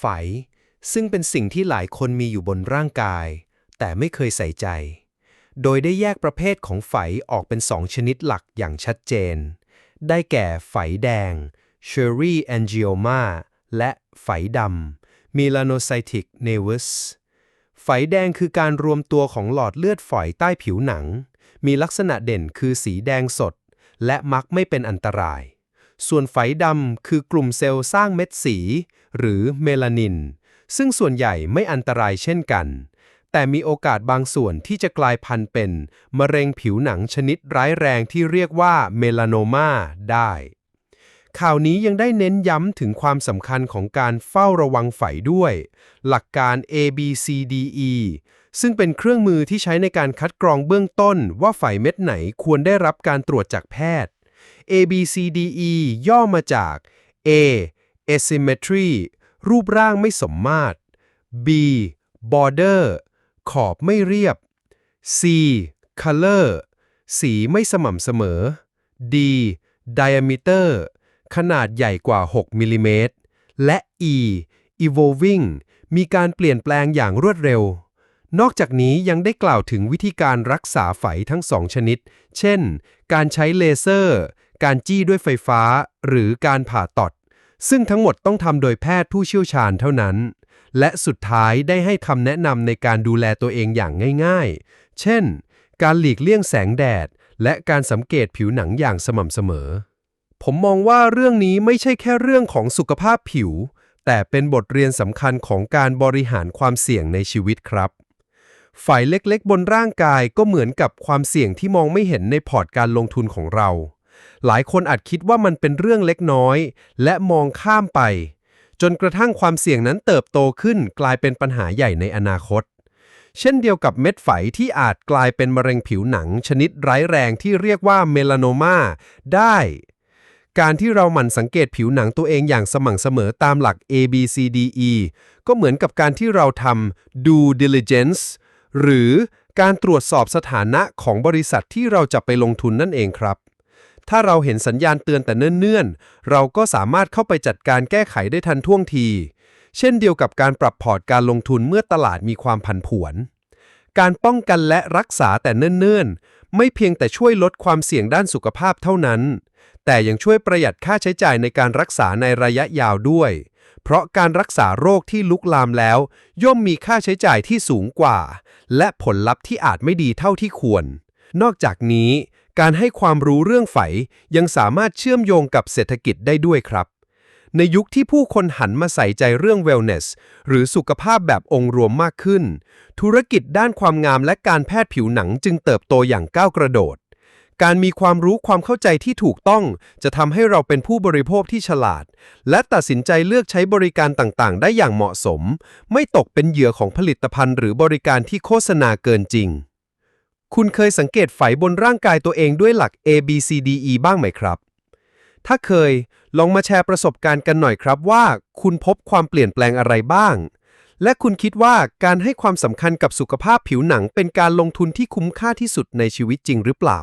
ไฝ ซึ่งเป็นสิ่งที่หลายคนมีอยู่บนร่างกาย แต่ไม่เคยใส่ใจ โดยได้แยกประเภทของไฝออกเป็นสองชนิดหลักอย่างชัดเจน ได้แก่ไฝแดง Cherry angioma และไฝดำ Melanocytic nevus ไฝแดงคือการรวมตัวของหลอดเลือดฝอยใต้ผิวหนัง มีลักษณะเด่นคือสีแดงสด และมักไม่เป็นอันตราย ส่วนไฝดำคือกลุ่มเซลล์สร้างเม็ดสี หรือเมลานิน ซึ่งส่วนใหญ่ไม่อันตรายเช่นกัน แต่มีโอกาสบางส่วนที่จะกลายพันธุ์เป็น มะเร็งผิวหนังชนิดร้ายแรงที่เรียกว่าเมลาโนมาได้ ข่าวนี้ยังได้เน้นย้ำถึงความสำคัญของการเฝ้าระวังไฝด้วย หลักการ ABCDE ซึ่งเป็นเครื่องมือที่ใช้ในการคัดกรองเบื้องต้นว่าไฝเม็ดไหนควรได้รับการตรวจจากแพทย์ ABCDE ย่อมาจาก A asymmetry รูปร่างไม่สมมาตร B border ขอบไม่เรียบ C color สีไม่สม่ำเสมอ D diameter ขนาดใหญ่กว่า 6มิลลิเมตร และ E evolving มีการเปลี่ยนแปลงอย่างรวดเร็ว นอกจากนี้ยังได้กล่าวถึงวิธีการรักษาไฝทั้งสองชนิด เช่น การใช้เลเซอร์ การจี้ด้วยไฟฟ้า หรือการผ่าตัด ซึ่งทั้งหมดต้องทำโดยแพทย์ผู้เชี่ยวชาญเท่านั้น และสุดท้ายได้ให้คำแนะนำในการดูแลตัวเองอย่างง่ายๆ เช่น การหลีกเลี่ยงแสงแดด และการสังเกตผิวหนังอย่างสม่ำเสมอ ผมมองว่าเรื่องนี้ไม่ใช่แค่เรื่องของสุขภาพผิว แต่เป็นบทเรียนสำคัญของการบริหารความเสี่ยงในชีวิตครับ ฝ่ายเล็กๆ บนร่างกายก็เหมือนกับความเสี่ยงที่มองไม่เห็นในพอร์ตการลงทุนของเรา หลายคนอาจคิดว่ามันเป็นเรื่องเล็กน้อย และมองข้ามไป จนกระทั่งความเสี่ยงนั้นเติบโตขึ้นกลายเป็นปัญหาใหญ่ในอนาคต เช่นเดียวกับเม็ดไฝที่อาจกลายเป็นมะเร็งผิวหนัง ชนิดร้ายแรงที่เรียกว่าเมลานมาได้ การที่เราหมั่นสังเกตผิวหนังตัวเองอย่างสม่ำเสมอตามหลัก ABCDE ก็เหมือนกับการที่เราทำ due diligence หรือการตรวจสอบสถานะของบริษัทที่เราจะไปลงทุนนั่นเองครับ ถ้าเราเห็นสัญญาณเตือนแต่เนิ่นๆ เราก็สามารถเข้าไปจัดการแก้ไขได้ทันท่วงที เช่นเดียวกับการปรับพอร์ตการลงทุนเมื่อตลาดมีความผันผวน การป้องกันและรักษาแต่เนิ่นๆ ไม่เพียงแต่ช่วยลดความเสี่ยงด้านสุขภาพเท่านั้น แต่ยังช่วยประหยัดค่าใช้จ่ายในการรักษาในระยะยาวด้วย เพราะการรักษาโรคที่ลุกลามแล้ว ย่อมมีค่าใช้จ่ายที่สูงกว่า และผลลัพธ์ที่อาจไม่ดีเท่าที่ควร นอกจากนี้การให้ความรู้เรื่องไฝยังสามารถเชื่อมโยงกับเศรษฐกิจได้ด้วยครับ ในยุคที่ผู้คนหันมาใส่ใจเรื่อง wellness หรือสุขภาพแบบองค์รวมมากขึ้น ธุรกิจด้านความงามและการแพทย์ผิวหนังจึงเติบโตอย่างก้าวกระโดด การมีความรู้ความเข้าใจที่ถูกต้อง จะทำให้เราเป็นผู้บริโภคที่ฉลาด และตัดสินใจเลือกใช้บริการต่างๆ ได้อย่างเหมาะสม ไม่ตกเป็นเหยื่อของผลิตภัณฑ์ หรือบริการที่โฆษณาเกินจริง คุณเคยสังเกตไฝบนร่างกายตัวเองด้วยหลัก ABCDE บ้างไหมครับ ถ้าเคย ลองมาแชร์ประสบการณ์กันหน่อยครับว่า คุณพบความเปลี่ยนแปลงอะไรบ้างและคุณคิดว่าการให้ความสำคัญกับสุขภาพผิวหนังเป็นการลงทุนที่คุ้มค่าที่สุดในชีวิตจริงหรือเปล่า